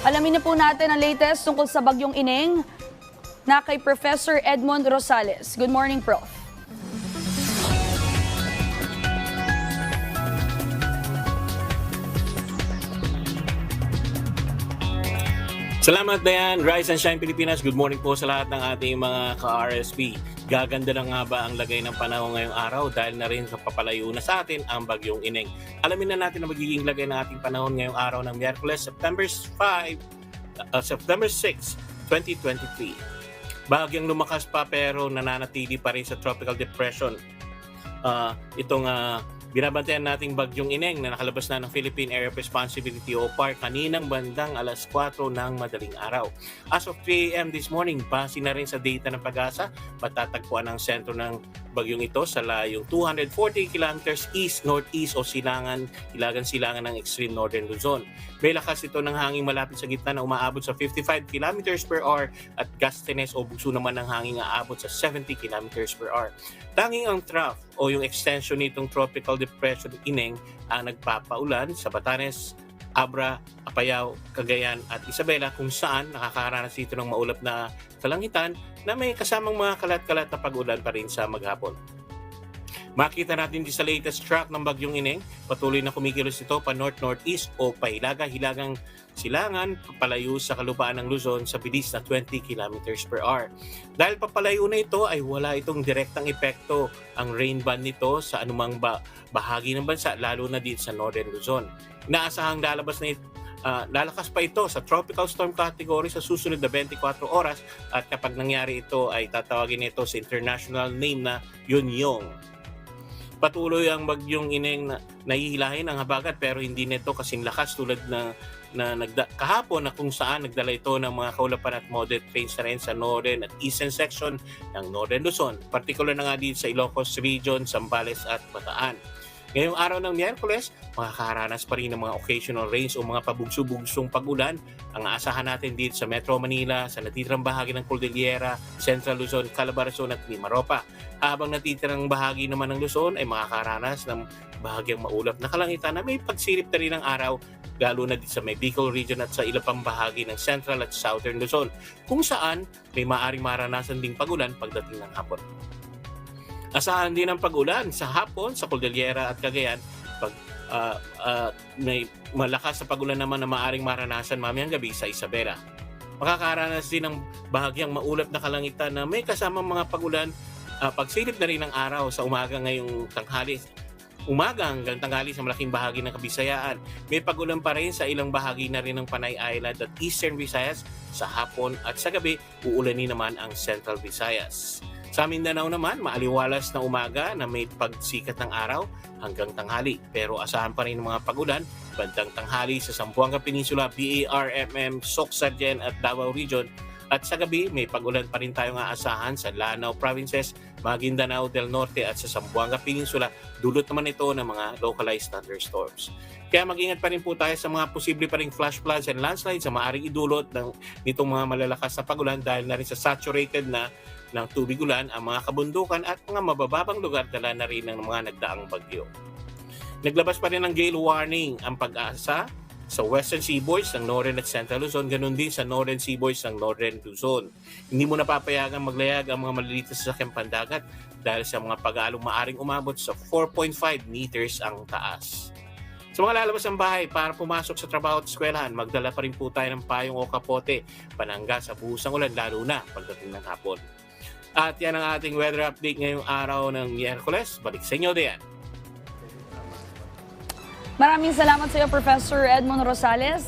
Alamin na po natin ang latest tungkol sa bagyong Ineng na kay Professor Edmond Rosales. Good morning, Prof. Salamat Dayan, Rise and Shine Pilipinas. Good morning po sa lahat ng ating mga ka-RSP. Gaganda na nga ba ang lagay ng panahon ngayong araw dahil na rin sa papalayo na sa atin ang bagyong Ineng. Alamin na natin ang magiging lagay ng ating panahon ngayong araw ng Miyerkules, September 5, uh, September 6, 2023. Bagyang lumakas pa pero nananatili pa rin sa tropical depression. Ah, itong ah, binabantayan nating bagyong Ineng na nakalabas na ng Philippine Area of Responsibility o PAR kaninang bandang alas 4 ng madaling araw. As of 3 a.m. this morning, base na rin sa data ng pag-asa, matatagpuan ang sentro ng bagyong ito sa layong 240 kilometers east-northeast o silangan, ilagan-silangan ng extreme northern Luzon. May lakas ito ng hangin malapit sa gitna na umaabot sa 55 kilometers per hour at gustiness o bugso naman ng hangin na aabot sa 70 kilometers per hour. Tanging ang trough o yung extension nitong tropical depression Ineng ang nagpapaulan sa Batanes, Abra, Apayao, Cagayan at Isabela kung saan nakakaranas dito ng maulap na kalangitan na may kasamang mga kalat-kalat na pag-ulan pa rin sa maghapon. Makita natin din sa latest track ng Bagyong Ineng, patuloy na kumikilos ito pa north-northeast o pahilaga-hilagang silangan papalayo sa kalupaan ng Luzon sa bilis na 20 km per hour. Dahil papalayo na ito ay wala itong direktang epekto ang rain band nito sa anumang ba- bahagi ng bansa lalo na dito sa northern Luzon. Inaasahang lalabas na it- ah, lalakas pa ito sa tropical storm category sa susunod na 24 oras at kapag nangyari ito ay tatawagin ito sa international name na Yunyong. Patuloy ang bagyong ineng na nahihilahin ang habagat pero hindi nito kasing lakas tulad na na nagda, kahapon na kung saan nagdala ito ng mga kaulapan at moderate rains rin sa northern at eastern section ng northern Luzon. Particular na nga din sa Ilocos Region, Zambales at Bataan. Ngayong araw ng Miyerkules, makakaranas pa rin ng mga occasional rains o mga pabugso-bugsong pag-ulan ang aasahan natin dito sa Metro Manila, sa natitirang bahagi ng Cordillera, Central Luzon, Calabarzon at Mimaropa. Habang natitirang bahagi naman ng Luzon ay makakaranas ng bahagyang maulap na kalangitan na may pagsilip na rin ng araw lalo na dito sa may Bicol region at sa ilang pang bahagi ng Central at Southern Luzon kung saan may maaring maranasan ding pagulan pagdating ng hapon. Asahan din ang pagulan sa hapon sa Cordillera at Cagayan pag ah, ah, may malakas sa pagulan naman na maaring maranasan mamayang gabi sa Isabela. Makakaranas din ng bahagyang maulap na kalangitan na may kasamang mga pagulan ah, pagsilip na rin ng araw sa umaga ngayong tanghali umaga hanggang tanghali sa malaking bahagi ng Kabisayaan. May pagulan pa rin sa ilang bahagi na rin ng Panay Island at Eastern Visayas sa hapon at sa gabi uulanin naman ang Central Visayas. Sa Mindanao naman, maaliwalas na umaga na may pagsikat ng araw hanggang tanghali. Pero asahan pa rin ng mga pagulan bandang tanghali sa Zamboanga Peninsula, BARMM, Soxargen at Davao Region. At sa gabi, may pagulan pa rin tayong aasahan sa Lanao Provinces, Maguindanao del Norte at sa Zamboanga Peninsula. Dulot naman ito ng mga localized thunderstorms. Kaya mag-ingat pa rin po tayo sa mga posible pa rin flash floods and landslides sa maaaring idulot ng nitong mga malalakas na pagulan dahil na rin sa saturated na ng tubig ulan ang mga kabundukan at mga mabababang lugar dala na rin ng mga nagdaang bagyo. Naglabas pa rin ng gale warning ang pag-asa sa Western Seaboards ng Northern at Central Luzon, ganun din sa Northern Seaboards ng Northern Luzon. Hindi mo napapayagan maglayag ang mga maliliit na sasakyang pandagat dahil sa mga pag-aalong maaring umabot sa 4.5 meters ang taas. Sa mga lalabas ng bahay para pumasok sa trabaho at eskwelahan, magdala pa rin po tayo ng payong o kapote, panangga sa buhusang ulan, lalo na pagdating ng hapon. At yan ang ating weather update ngayong araw ng Miyerkules. Balik sa inyo, Dean. Maraming salamat sa iyo, Professor Edmond Rosales.